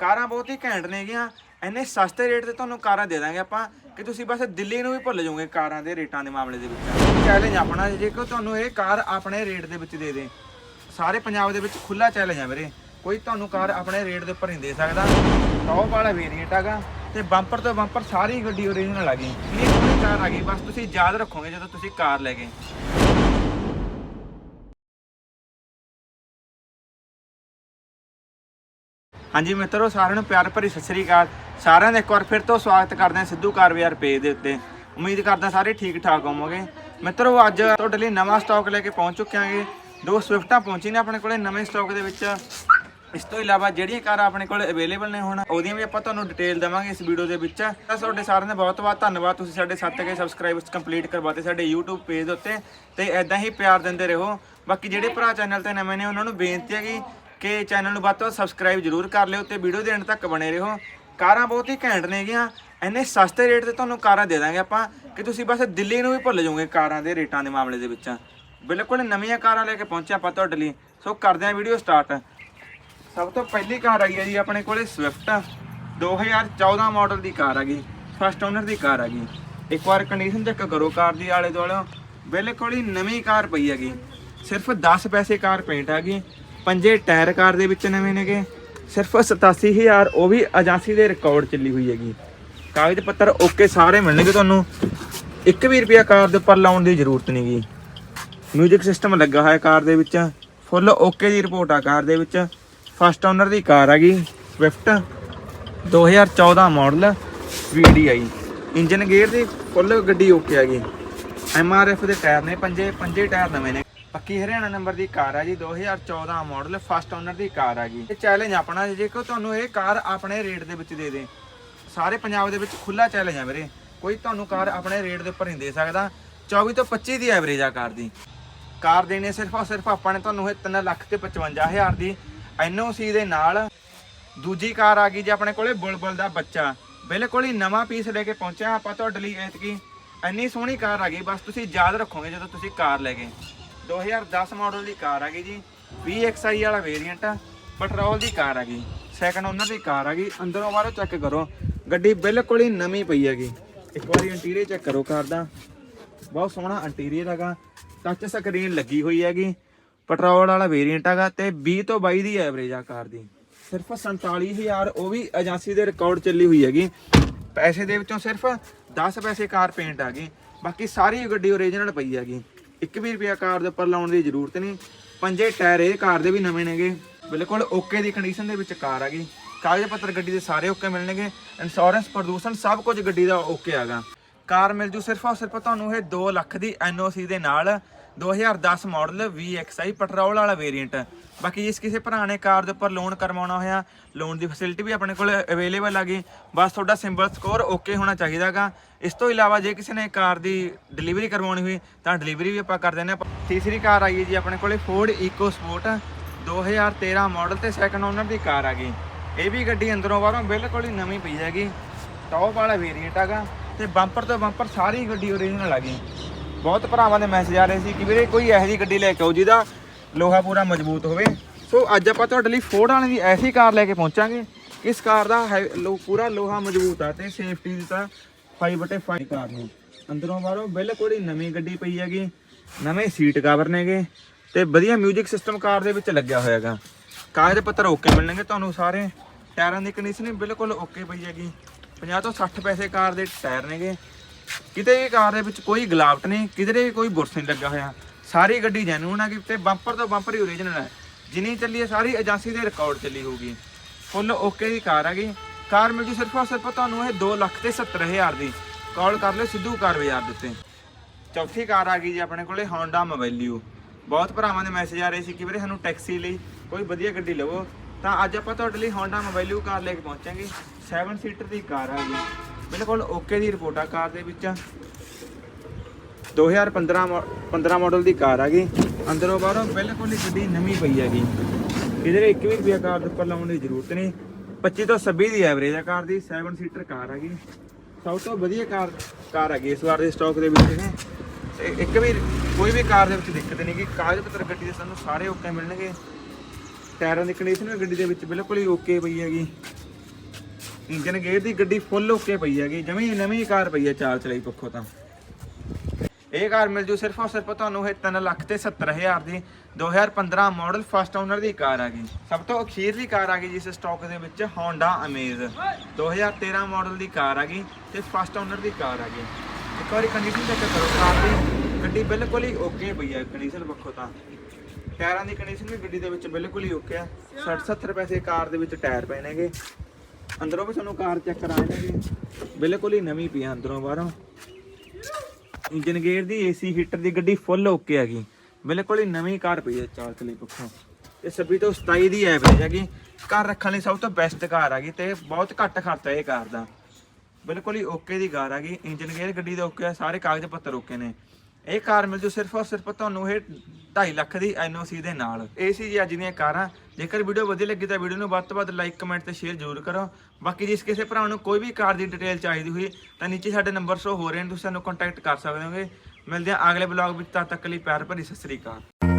ਕਾਰਾਂ ਬਹੁਤ ਹੀ ਘੈਂਟ ਨੇਗੀਆਂ। ਇੰਨੇ ਸਸਤੇ ਰੇਟ ਤੇ ਤੁਹਾਨੂੰ ਕਾਰਾਂ ਦੇ ਦਾਂਗੇ ਆਪਾਂ ਕਿ ਤੁਸੀਂ ਬਸ ਦਿੱਲੀ ਨੂੰ ਵੀ ਭੁੱਲ ਜਾਓਗੇ ਕਾਰਾਂ ਦੇ ਰੇਟਾਂ ਦੇ ਮਾਮਲੇ ਦੇ ਵਿੱਚ। ਚੈਲੰਜ ਆਪਣਾ ਜੇ ਕਿ ਤੁਹਾਨੂੰ ਇਹ ਕਾਰ ਆਪਣੇ ਰੇਟ ਦੇ ਵਿੱਚ ਦੇ ਦੇ, ਸਾਰੇ ਪੰਜਾਬ ਦੇ ਵਿੱਚ ਖੁੱਲਾ ਚੈਲੰਜ ਆ ਵੀਰੇ। ਕੋਈ ਤੁਹਾਨੂੰ ਕਾਰ ਆਪਣੇ ਰੇਟ ਦੇ ਉੱਪਰ ਨਹੀਂ ਦੇ ਸਕਦਾ। ਟੌਪ ਵਾਲਾ ਵੇਰੀਐਂਟ ਹੈਗਾ ਤੇ ਬੰਪਰ ਤੋਂ ਬੰਪਰ ਸਾਰੀ ਗੱਡੀ ਓਰੀਜਨਲ ਆ ਗਈ। ਇਹ ਕੋਈ ਕਾਰ ਆ ਗਈ। ਬਸ ਤੁਸੀਂ ਯਾਦ ਰੱਖੋਗੇ ਜਦੋਂ ਤੁਸੀਂ ਕਾਰ ਲੈ ਕੇ ਹਾਂਜੀ ਮਿੱਤਰੋ, ਸਾਰਿਆਂ ਨੂੰ ਪਿਆਰ ਭਰੀ ਸਤਿ ਸ੍ਰੀ ਅਕਾਲ। ਸਾਰਿਆਂ ਦਾ ਇੱਕ ਵਾਰ ਫਿਰ ਤੋਂ ਸਵਾਗਤ ਕਰਦੇ ਹਾਂ ਸਿੱਧੂ ਕਾਰ ਬਾਜ਼ਾਰ ਪੇਜ ਦੇ ਉੱਤੇ। ਉਮੀਦ ਕਰਦਾ ਸਾਰੇ ਠੀਕ ਠਾਕ ਹੋਵੋਗੇ। ਮਿੱਤਰੋ, ਅੱਜ ਤੁਹਾਡੇ ਲਈ ਨਵਾਂ ਸਟਾਕ ਲੈ ਕੇ ਪਹੁੰਚ ਚੁੱਕੇ ਹਾਂਗੇ। ਦੋ ਸਵਿਫਟਾਂ ਪਹੁੰਚੀ ਨੇ ਆਪਣੇ ਕੋਲੇ ਨਵੇਂ ਸਟਾਕ ਦੇ ਵਿੱਚ। ਇਸ ਤੋਂ ਇਲਾਵਾ ਜਿਹੜੀਆਂ ਕਾਰਾਂ ਆਪਣੇ ਕੋਲ ਅਵੇਲੇਬਲ ਨੇ ਹੁਣ, ਉਹਦੀਆਂ ਵੀ ਆਪਾਂ ਤੁਹਾਨੂੰ ਡਿਟੇਲ ਦੇਵਾਂਗੇ ਇਸ ਵੀਡੀਓ ਦੇ ਵਿੱਚ। ਤਾਂ ਤੁਹਾਡੇ ਸਾਰਿਆਂ ਦਾ ਬਹੁਤ ਬਹੁਤ ਧੰਨਵਾਦ। ਤੁਸੀਂ ਸਾਡੇ 7k ਸਬਸਕ੍ਰਾਈਬਰਸ ਕੰਪਲੀਟ ਕਰਵਾਤੇ ਸਾਡੇ YouTube ਪੇਜ ਦੇ ਉੱਤੇ। ਤੇ ਐਦਾਂ ਹੀ ਪਿਆਰ ਦਿੰਦੇ ਰਹੋ। ਬਾਕੀ ਜਿਹੜੇ ਭਰਾ ਚੈਨਲ ਤੇ ਨਵੇਂ ਨੇ, ਉਹਨਾਂ ਨੂੰ ਬੇਨਤੀ ਹੈ ਕਿ ਕਿ ਚੈਨਲ ਨੂੰ ਵੱਧ ਤੋਂ ਵੱਧ ਸਬਸਕ੍ਰਾਈਬ ਜਰੂਰ ਕਰ ਲਿਓ ਤੇ ਵੀਡੀਓ ਦੇ ਐਂਡ ਤੱਕ ਬਣੇ ਰਹੋ। ਕਾਰਾਂ ਬਹੁਤ ਹੀ ਘੈਂਟ ਨੇਗੀਆਂ ਇੰਨੇ ਸਸਤੇ ਰੇਟ ਤੇ ਤੁਹਾਨੂੰ ਕਾਰਾਂ ਦੇ ਦਾਂਗੇ ਆਪਾਂ ਕਿ ਤੁਸੀਂ ਬਸ ਦਿੱਲੀ ਨੂੰ ਵੀ ਭੁੱਲ ਜਾਓਗੇ ਕਾਰਾਂ ਦੇ ਰੇਟਾਂ ਦੇ ਮਾਮਲੇ ਦੇ ਵਿੱਚ। ਬਿਲਕੁਲ ਨਵੀਆਂ ਕਾਰਾਂ ਲੈ ਕੇ ਪਹੁੰਚਿਆ ਆਪਾਂ ਤੁਹਾਡੇ ਲਈ। ਸੋ ਕਰਦੇ ਹਾਂ ਵੀਡੀਓ ਸਟਾਰਟ ਸਭ ਤੋਂ ਪਹਿਲੀ ਕਾਰ ਆਈ ਹੈ ਜੀ ਆਪਣੇ ਕੋਲੇ ਸਵਿਫਟ 2014 ਮਾਡਲ ਦੀ ਕਾਰ ਆ ਗਈ। ਫਸਟ ਓਨਰ ਦੀ ਕਾਰ ਆ ਗਈ। ਇੱਕ ਵਾਰ ਕੰਡੀਸ਼ਨ ਚੈੱਕ ਕਰੋ ਕਾਰ ਦੀ ਆਲੇ ਦੁਆਲੇ ਬਿਲਕੁਲ ਹੀ ਨਵੀਂ ਕਾਰ ਪਈ ਹੈਗੀ। ਸਿਰਫ 10 ਪੈਸੇ ਕਾਰ ਪੇਂਟ ਹੈਗੀ ਪੰਜੇ ਟਾਇਰ ਕਾਰ ਦੇ ਵਿੱਚ ਨਵੇਂ ਨੇਗੇ। ਸਿਰਫ 87000 ਉਹ ਵੀ ਏਜੰਸੀ ਦੇ ਰਿਕਾਰਡ ਚੱਲੀ ਹੋਈ ਹੈਗੀ। ਕਾਗਜ਼ ਪੱਤਰ ਓਕੇ ਸਾਰੇ ਮਿਲਣਗੇ ਤੁਹਾਨੂੰ। 1 ਵੀ ਰੁਪਿਆ ਕਾਰ ਦੇ ਉੱਪਰ ਲਾਉਣ ਦੀ ਜ਼ਰੂਰਤ ਨਹੀਂਗੀ ਮਿਊਜ਼ਿਕ ਸਿਸਟਮ ਲੱਗਾ ਹੋਇਆ ਕਾਰ ਦੇ ਵਿੱਚ। ਫੁੱਲ ਓਕੇ ਦੀ ਰਿਪੋਰਟ ਆ ਕਾਰ ਦੇ ਵਿੱਚ। ਫਸਟ ਓਨਰ ਦੀ ਕਾਰ ਹੈਗੀ Swift 2014 model VDI engine gear ਦੀ ਫੁੱਲ ਗੱਡੀ ਓਕੇ ਹੈਗੀ MRF ਦੇ ਟਾਇਰ ਨੇ ਪੰਜੇ ਪੰਜੇ ਟਾਇਰ ਨਵੇਂ ਨੇ। ਪੱਕੀ ਹਰਿਆਣਾ ਨੰਬਰ ਦੀ ਕਾਰ ਆ ਜੀ 2014 ਮਾਡਲ ਫਸਟ ਓਨਰ ਦੀ ਕਾਰ ਆ ਜੀ। ਇਹ ਚੈਲੰਜ ਆਪਣਾ ਜੇ ਕਿ ਤੁਹਾਨੂੰ ਇਹ ਕਾਰ ਆਪਣੇ ਰੇਟ ਦੇ ਵਿੱਚ ਦੇ ਦੇ। ਸਾਰੇ ਪੰਜਾਬ ਦੇ ਵਿੱਚ ਖੁੱਲਾ ਚੈਲੰਜ ਆ ਵੀਰੇ। ਕੋਈ ਤੁਹਾਨੂੰ ਕਾਰ ਆਪਣੇ ਰੇਟ ਦੇ ਉੱਪਰ ਨਹੀਂ ਦੇ ਸਕਦਾ। 24 ਤੋਂ 25 ਦੀ ਐਵਰੇਜ ਆ ਕਾਰ ਦੀ। ਕਾਰ ਦੇਣੀ ਸਿਰਫ ਔਰ ਸਿਰਫ ਆਪਾਂ ਨੇ ਤੁਹਾਨੂੰ ਇਹ 3 ਲੱਖ ਤੇ 55000 ਦੀ ਐਨਓਸੀ ਦੇ ਨਾਲ ਦੂਜੀ ਕਾਰ ਆ ਗਈ ਜੀ ਆਪਣੇ ਕੋਲੇ ਬੁਲਬੁਲ ਦਾ ਬੱਚਾ। ਬਿਲਕੁਲ ਹੀ ਨਵਾਂ ਪੀਸ ਲੈ ਕੇ ਪਹੁੰਚਿਆ ਆਪਾਂ ਤੁਹਾਡੇ ਲਈ ਐਤਕੀ। ਇੰਨੀ ਸੋਹਣੀ ਕਾਰ ਆ ਗਈ, ਬਸ ਤੁਸੀਂ ਯਾਦ ਰੱਖੋਗੇ ਜਦੋਂ ਤੁਸੀਂ ਕਾਰ ਲੈ ਗਏ। 2010 ਮਾਡਲ ਦੀ ਕਾਰ ਆ ਗਈ ਜੀ VXI ਵਾਲਾ ਵੇਰੀਐਂਟ ਆ ਪੈਟਰੋਲ ਦੀ ਕਾਰ ਆ ਗਈ। ਸੈਕੰਡ ਓਨਰ ਦੀ ਕਾਰ ਆ ਗਈ, ਅੰਦਰੋਂ ਬਾਹਰੋਂ ਚੈੱਕ ਕਰੋ, ਗੱਡੀ ਬਿਲਕੁਲ ਹੀ ਨਵੀਂ ਪਈ ਹੈਗੀ। ਇੱਕ ਵਾਰੀ ਇੰਟੀਰੀਅਰ ਚੈੱਕ ਕਰੋ ਕਾਰ ਦਾ। ਬਹੁਤ ਸੋਹਣਾ ਇੰਟੀਰੀਅਰ ਹੈਗਾ ਟੱਚ ਸਕਰੀਨ ਲੱਗੀ ਹੋਈ ਹੈਗੀ ਪੈਟਰੋਲ ਵਾਲਾ ਵੇਰੀਐਂਟ ਹੈਗਾ ਤੇ 20 ਤੋਂ 22 ਦੀ ਐਵਰੇਜ ਆ ਕਾਰ ਦੀ। ਸਿਰਫ 47000 ਉਹ ਵੀ ਏਜੰਸੀ ਦੇ ਰਿਕਾਰਡ ਚੱਲੀ ਹੋਈ ਹੈਗੀ। ਪੈਸੇ ਦੇ ਵਿੱਚੋਂ ਸਿਰਫ 10 ਪੈਸੇ ਕਾਰ ਪੇਂਟ ਆ ਗਈ, ਬਾਕੀ ਸਾਰੀ ਗੱਡੀ ਓਰੀਜਨਲ ਪਈ ਹੈਗੀ। 1 ਵੀ ਰੁਪਿਆ ਕਾਰ ਦੇ ਉੱਪਰ ਲਾਉਣ ਦੀ ਜ਼ਰੂਰਤ ਨਹੀਂ। ਪੰਜੇ ਟਾਇਰ ਇਹ ਕਾਰ ਦੇ ਵੀ ਨਵੇਂ ਨੇਗੇ। ਬਿਲਕੁਲ ਓਕੇ ਦੀ ਕੰਡੀਸ਼ਨ ਦੇ ਵਿੱਚ ਕਾਰ ਆ ਗਈ। ਕਾਗਜ਼ ਪੱਤਰ ਗੱਡੀ ਦੇ ਸਾਰੇ ਓਕੇ ਮਿਲਣਗੇ। ਇੰਸ਼ੋਰੈਂਸ ਪ੍ਰਦੂਸ਼ਣ ਸਭ ਕੁਝ ਗੱਡੀ ਦਾ ਓਕੇ ਹੈਗਾ ਕਾਰ ਮਿਲ ਜੂ ਸਿਰਫ ਔਰ ਸਿਰਫ ਤੁਹਾਨੂੰ ਇਹ 2 ਲੱਖ ਦੀ ਐਨਓਸੀ ਦੇ ਨਾਲ। 2010 ਮਾਡਲ VXI ਪੈਟਰੋਲ ਵਾਲਾ ਵੇਰੀਐਂਟ ਬਾਕੀ ਜਿਸ ਕਿਸੇ ਭਰਾ ਨੇ ਕਾਰ ਦੇ ਉੱਪਰ ਲੋਨ ਕਰਵਾਉਣਾ ਹੋਇਆ ਲੋਨ ਦੀ ਫੈਸਿਲਿਟੀ ਵੀ ਆਪਣੇ ਕੋਲ ਅਵੇਲੇਬਲ ਆ ਗਈ। ਬਸ ਤੁਹਾਡਾ ਸਿੰਬਲ ਸਕੋਰ ਓਕੇ ਹੋਣਾ ਚਾਹੀਦਾਗਾ ਇਸ ਤੋਂ ਇਲਾਵਾ ਜੇ ਕਿਸੇ ਨੇ ਕਾਰ ਦੀ ਡਿਲੀਵਰੀ ਕਰਵਾਉਣੀ ਹੋਈ, ਤਾਂ ਡਿਲੀਵਰੀ ਵੀ ਆਪਾਂ ਕਰ ਦਿੰਦੇ ਹਾਂ। ਤੀਸਰੀ ਕਾਰ ਆਈ ਹੈ ਜੀ ਆਪਣੇ ਕੋਲੇ ਫੋਰਡ ਈਕੋ ਸਪੋਰਟ 2013 ਮਾਡਲ ਤੇ ਸੈਕੰਡ ਓਨਰ ਦੀ ਕਾਰ ਆ ਗਈ। ਇਹ ਵੀ ਗੱਡੀ ਅੰਦਰੋਂ ਬਾਹਰੋਂ ਬਿਲਕੁਲ ਹੀ ਨਵੀਂ ਪਈ ਹੈਗੀ। ਟੌਪ ਵਾਲਾ ਵੇਰੀਐਂਟ ਹੈਗਾ ਤੇ ਬੰਪਰ ਤੋਂ ਬੰਪਰ ਸਾਰੀ ਗੱਡੀ ਓਰੀਜਨਲ ਆ ਗਈ। ਬਹੁਤ ਭਰਾਵਾਂ ਦੇ ਮੈਸੇਜ ਆ ਰਹੇ ਸੀ ਕਿ ਵੀਰੇ ਕੋਈ ਇਹੋ ਜਿਹੀ ਗੱਡੀ ਲੈ ਕੇ ਆਓ ਜਿਹਦਾ ਲੋਹਾ ਪੂਰਾ ਮਜ਼ਬੂਤ ਹੋਵੇ। ਸੋ ਅੱਜ ਆਪਾਂ ਤੁਹਾਡੇ ਲਈ ਫੋਰਡ ਵਾਲੇ ਦੀ ਐਸੀ ਕਾਰ ਲੈ ਕੇ ਪਹੁੰਚਾਂਗੇ। ਇਸ ਕਾਰ ਦਾ ਹੈ- ਲੋ- ਪੂਰਾ ਲੋਹਾ ਮਜ਼ਬੂਤ ਆ ਤੇ ਸੇਫਟੀ ਦਿੱਤਾ ਤਾਂ 5/5 ਕਾਰ ਨੂੰ। ਅੰਦਰੋਂ ਬਾਹਰੋਂ ਬਿਲਕੁਲ ਹੀ ਨਵੀਂ ਗੱਡੀ ਪਈ ਹੈਗੀ। ਨਵੇਂ ਸੀਟ ਕਵਰ ਨੇਗੇ ਤੇ ਵਧੀਆ 뮤직 ਸਿਸਟਮ ਕਾਰ ਦੇ ਵਿੱਚ ਲੱਗਿਆ ਹੋਇਆ ਹੈਗਾ ਕਾਗਜ਼ ਪੱਤਰ ਓਕੇ ਮਿਲਣਗੇ ਤੁਹਾਨੂੰ ਸਾਰੇ। ਟਾਇਰਾਂ ਦੀ ਕੰਡੀਸ਼ਨ ਬਿਲਕੁਲ ਓਕੇ ਪਈ ਹੈਗੀ। 50 ਤੋਂ 60 ਪੈਸੇ ਕਾਰ ਦੇ ਟਾਇਰ ਨੇਗੇ। ਕਿਤੇ ਵੀ ਕਾਰ ਦੇ ਵਿੱਚ ਕੋਈ ਗਲਾਵਟ ਨਹੀਂ, ਕਿਧਰੇ ਵੀ ਕੋਈ ਬੁਰਸ ਨਹੀਂ ਲੱਗਾ ਹੋਇਆ। ਸਾਰੀ ਗੱਡੀ ਜੈਨੂਨ ਹੈ ਕਿ ਤੇ ਬੰਪਰ ਤੋਂ ਬੰਪਰ ਹੀ ਓਰੀਜਨਲ ਹੈ ਜਿੰਨੀ ਚੱਲੀ ਹੈ ਸਾਰੀ ਏਜੰਸੀ ਦੇ ਰਿਕਾਰਡ ਚੱਲੀ ਹੋਊਗੀ। ਫੁੱਲ ਓਕੇ ਦੀ ਕਾਰ ਹੈਗੀ ਕਾਰ ਮਿਲ ਜੂ ਸਿਰਫ ਔਰ ਸਿਰਫ ਤੁਹਾਨੂੰ ਇਹ 2 ਲੱਖ ਤੇ 70000 ਦੀ। ਕਾਲ ਕਰ ਲਿਓ ਸਿੱਧੂ ਕਾਰ ਬਾਜ਼ਾਰ ਦੇ ਉੱਤੇ। ਚੌਥੀ ਕਾਰ ਆ ਗਈ ਜੀ ਆਪਣੇ ਕੋਲੇ, Honda Mobilio ਬਹੁਤ ਭਰਾਵਾਂ ਦੇ ਮੈਸੇਜ ਆ ਰਹੇ ਸੀ ਕਿ ਵੀਰੇ ਸਾਨੂੰ ਟੈਕਸੀ ਲਈ ਕੋਈ ਵਧੀਆ ਗੱਡੀ ਲਵੋ। ਤਾਂ ਅੱਜ ਆਪਾਂ ਤੁਹਾਡੇ ਲਈ Honda Mobilio ਕਾਰ ਲੈ ਕੇ ਪਹੁੰਚਾਂਗੇ। 7 ਸੀਟਰ ਦੀ ਕਾਰ ਆ ਗਈ। ਬਿਲਕੁਲ ਓਕੇ ਦੀ ਰਿਪੋਰਟ ਆ ਕਾਰ ਦੇ ਵਿੱਚ। 2015 ਮਾ- 15 ਮਾਡਲ ਦੀ ਕਾਰ ਹੈਗੀ ਅੰਦਰੋਂ ਬਾਹਰੋਂ ਬਿਲਕੁਲ ਹੀ ਗੱਡੀ ਨਵੀਂ ਪਈ ਹੈਗੀ। ਇਹਦੇ ਕਿਧਰੇ ਇੱਕ ਵੀ ਰੁਪਿਆ ਕਾਰ ਦੇ ਉੱਪਰ ਲਾਉਣ ਦੀ ਜ਼ਰੂਰਤ ਨਹੀਂ। 25 ਤੋਂ 26 ਦੀ ਐਵਰੇਜ ਆ ਕਾਰ ਦੀ 7 ਸੀਟਰ ਕਾਰ ਹੈਗੀ ਸਭ ਤੋਂ ਵਧੀਆ ਕਾਰ ਕਾਰ ਹੈਗੀ ਇਸ ਵਾਰ ਦੇ ਸਟਾਕ ਦੇ ਵਿੱਚ ਇਹ। ਤੇ ਇੱਕ ਵੀ, ਕੋਈ ਵੀ ਕਾਰ ਦੇ ਵਿੱਚ ਦਿੱਕਤ ਨਹੀਂ ਕਿ ਕਾਗਜ਼ ਪੱਤਰ ਗੱਡੀ ਦੇ ਸਾਨੂੰ ਸਾਰੇ ਓਕੇ ਮਿਲਣਗੇ। ਟਾਇਰਾਂ ਦੀ ਕੰਡੀਸ਼ਨ ਵੀ ਗੱਡੀ ਦੇ ਵਿੱਚ ਬਿਲਕੁਲ ਹੀ ਓਕੇ ਪਈ ਹੈਗੀ। ਇੰਜਨ ਗੇਅਰ ਦੀ ਗੱਡੀ ਫੁੱਲ ਓਕੇ ਪਈ ਹੈਗੀ, ਜਮੀ ਨਵੀਂ ਕਾਰ ਪਈ ਹੈ ਚਾਲ ਚਲਾਈ ਪੱਖੋਂ ਤਾਂ। ਇਹ ਕਾਰ ਮਿਲ ਜੂ ਸਿਰਫ ਔਰ ਸਿਰਫ ਤੁਹਾਨੂੰ ਇਹ 3 ਲੱਖ ਤੇ 70 ਹਜ਼ਾਰ ਦੀ 2015 ਮਾਡਲ ਫਸਟ ਓਨਰ ਦੀ ਕਾਰ ਆ ਗਈ। ਸਭ ਤੋਂ ਅਖੀਰਲੀ ਕਾਰ ਆ ਗਈ ਜਿਸ ਸਟਾਕ ਦੇ ਵਿੱਚ Honda Amaze 2013 ਮਾਡਲ ਦੀ ਕਾਰ ਆ ਗਈ ਤੇ ਫਸਟ ਓਨਰ ਦੀ ਕਾਰ ਆ ਗਈ। ਇੱਕ ਵਾਰੀ ਕੰਡੀਸ਼ਨ ਚੈੱਕ ਕਰੋ ਕਾਰ ਦੀ। ਗੱਡੀ ਬਿਲਕੁਲ ਹੀ ਓਕੇ ਪਈ ਹੈ ਕੰਡੀਸ਼ਨ ਪੱਖੋਂ ਤਾਂ। ਟਾਇਰਾਂ ਦੀ ਕੰਡੀਸ਼ਨ ਵੀ ਗੱਡੀ ਦੇ ਵਿੱਚ ਬਿਲਕੁਲ ਹੀ ਓਕੇ ਆ। 60 70 ਪੈਸੇ ਕਾਰ ਦੇ ਵਿੱਚ ਟਾਇਰ ਪਏ ਨੇਗੇ। ਅੰਦਰੋਂ ਵੀ ਤੁਹਾਨੂੰ ਕਾਰ ਚੈੱਕ ਕਰਾਏ ਨੇਗੇ ਬਿਲਕੁਲ ਹੀ ਨਵੀਂ ਪਈ ਆ ਅੰਦਰੋਂ ਬਾਹਰੋਂ। ਇੰਜਨ ਗੇਅਰ ਦੀ ਏਸੀ ਹੀਟਰ ਦੀ ਗੱਡੀ ਫੁੱਲ ਓਕੇ ਹੈਗੀ ਬਿਲਕੁਲ ਹੀ ਨਵੀਂ ਕਾਰ ਪਈ ਹੈ ਚਾਰ ਚਲੀ ਪੱਖੋਂ ਇਹ 26 ਤੋਂ 27 ਦੀ ਐਵਰੇਜ ਹੈਗੀ ਕਾਰ ਰੱਖਣ ਲਈ ਸਭ ਤੋਂ ਬੈਸਟ ਕਾਰ ਹੈਗੀ ਤੇ ਬਹੁਤ ਘੱਟ ਖਰਚਾ ਇਹ ਕਾਰ ਦਾ। ਬਿਲਕੁਲ ਹੀ ਓਕੇ ਦੀ ਕਾਰ ਹੈਗੀ ਇੰਜਨ ਗੇਅਰ, ਗੱਡੀ ਦਾ ਓਕੇ ਆ। ਸਾਰੇ ਕਾਗਜ਼ ਪੱਤਰ ਓਕੇ ਨੇ। ਇਹ ਕਾਰ ਮਿਲ ਜੂ ਸਿਰਫ ਔਰ ਸਿਰਫ ਤੁਹਾਨੂੰ ਇਹ 2.5 ਲੱਖ ਦੀ ਐਨਓਸੀ ਦੇ ਨਾਲ। ਇਹ ਸੀ ਜੀ ਅੱਜ ਦੀਆਂ ਕਾਰਾਂ। ਜੇਕਰ ਵੀਡੀਓ ਵਧੀਆ ਲੱਗੀ ਤਾਂ ਵੀਡੀਓ ਨੂੰ ਵੱਧ ਤੋਂ ਵੱਧ ਲਾਈਕ ਕਮੈਂਟ ਤੇ ਸ਼ੇਅਰ ਜ਼ਰੂਰ ਕਰੋ। ਬਾਕੀ ਜਿਸ ਕਿਸੇ ਭਰਾ ਨੂੰ ਕੋਈ ਵੀ ਕਾਰ ਦੀ ਡਿਟੇਲ ਚਾਹੀਦੀ ਹੋਈ, ਤਾਂ ਨੀਚੇ ਸਾਡੇ ਨੰਬਰ ਸ਼ੋ ਹੋ ਰਹੇ ਨੇ, ਤੁਸੀਂ ਸਾਨੂੰ ਕੰਟੈਕਟ ਕਰ ਸਕਦੇ ਹੋਗੇ। ਮਿਲਦੇ ਹਾਂ ਅਗਲੇ ਬਲੌਗ ਵਿੱਚ, ਤਦ ਤੱਕ ਲਈ ਪਿਆਰ ਭਰੀ ਸਤਿ ਸ੍ਰੀ ਅਕਾਲ।